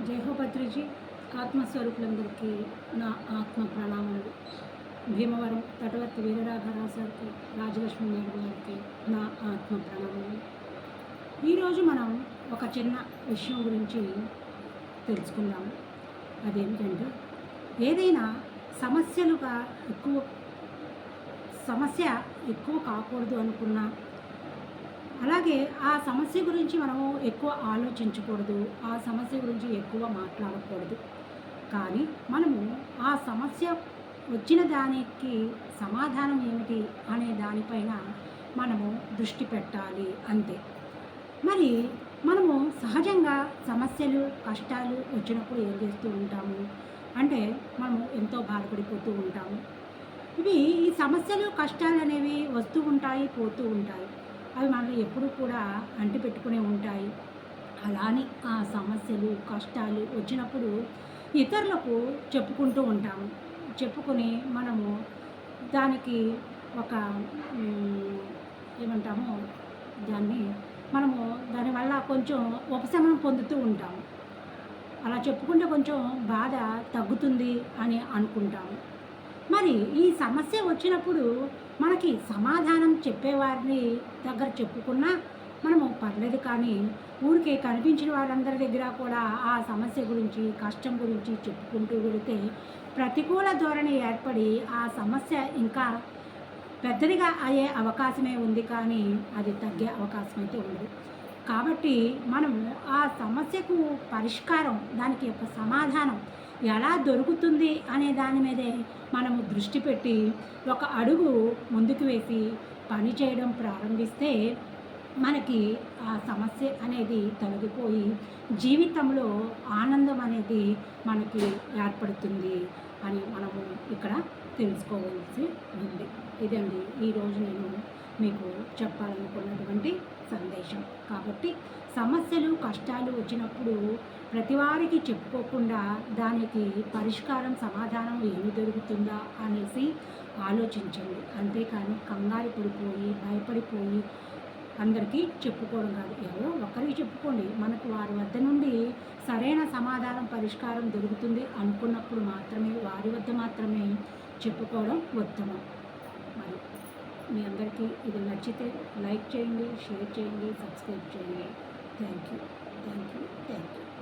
జయహోపత్రిజీ ఆత్మస్వరూపులందరికీ నా ఆత్మ ప్రణామములు భీమవరం తటవర్తి వీరరాఘరావు సార్కి రాజలక్ష్మి నాయుడు గారికి నా ఆత్మ ప్రణామములు ఈరోజు మనం ఒక చిన్న విషయం గురించి తెలుసుకుందాం. అదేమిటంటే ఏదైనా సమస్యలుగా ఎక్కువ సమస్య ఎక్కువ కాకూడదు అనుకున్నా అలాగే ఆ సమస్య గురించి మనము ఎక్కువ ఆలోచించకూడదు. ఆ సమస్య గురించి ఎక్కువ మాట్లాడకూడదు. కానీ మనము ఆ సమస్య వచ్చిన దానికి సమాధానం ఏమిటి అనే దానిపైన మనము దృష్టి పెట్టాలి అంతే. మరి మనము సహజంగా సమస్యలు కష్టాలు వచ్చినప్పుడు ఏం చేస్తూ ఉంటాము? అంటే మనము ఎంతో బాధపడిపోతూ ఉంటాము. ఇవి ఈ సమస్యలు కష్టాలు అనేవి వస్తూ ఉంటాయి పోతూ ఉంటాయి. అవి మనల్ని ఎప్పుడు కూడా అంటి పెట్టుకునే ఉంటాయి. అలానే ఆ సమస్యలు కష్టాలు వచ్చినప్పుడు ఇతరులకు చెప్పుకుంటూ ఉంటాము చెప్పుకొని మనము దానికి ఒక ఏమంటాము దాన్ని మనము దానివల్ల కొంచెం ఉపశమనం పొందుతూ ఉంటాము అలా చెప్పుకుంటే కొంచెం బాధ తగ్గుతుంది అని అనుకుంటాము. మరి ఈ సమస్య వచ్చినప్పుడు మనకి సమాధానం చెప్పేవారిని దగ్గర చెప్పుకున్నా మనము పర్లేదు కానీ ఊరికే కనిపించిన వారందరి దగ్గర కూడా ఆ సమస్య గురించి కష్టం గురించి చెప్పుకుంటూ వెళితే ప్రతికూల ధోరణి ఏర్పడి ఆ సమస్య ఇంకా పెద్దదిగా అయ్యే అవకాశమే ఉంది కానీ అది తగ్గే అవకాశం అయితే ఉండదు. కాబట్టి మనము ఆ సమస్యకు పరిష్కారం దానికి యొక్క సమాధానం ఎలా దొరుకుతుంది అనే దాని మీదే మనము దృష్టి పెట్టి ఒక అడుగు ముందుకు వేసి పని చేయడం ప్రారంభిస్తే మనకి ఆ సమస్య అనేది తొలగిపోయి జీవితంలో ఆనందం అనేది మనకి ఏర్పడుతుంది. అని మనము ఇక్కడ తెలుసుకోవాల్సి ఉంది. ఇదండి. ఈరోజు నేను మీకు చెప్పాలనుకున్నటువంటి సందేశం. కాబట్టి సమస్యలు కష్టాలు వచ్చినప్పుడు ప్రతి వారికి చెప్పుకోకుండా దానికి పరిష్కారం సమాధానం ఏమి దొరుకుతుందా అనేసి ఆలోచించండి. అంతేకాని కంగారు పడిపోయి భయపడిపోయి అందరికీ చెప్పుకోవడం కాదు. ఎవరో ఒకరికి చెప్పుకోండి. మనకు వారి వద్ద నుండి సరైన సమాధానం పరిష్కారం దొరుకుతుంది అనుకున్నప్పుడు మాత్రమే వారి వద్ద మాత్రమే చెప్పుకోవడం ఉత్తమం. మరి మీ అందరికీ ఇది నచ్చితే లైక్ చేయండి షేర్ చేయండి సబ్స్క్రైబ్ చేయండి. Thank you. Thank you. Thank you.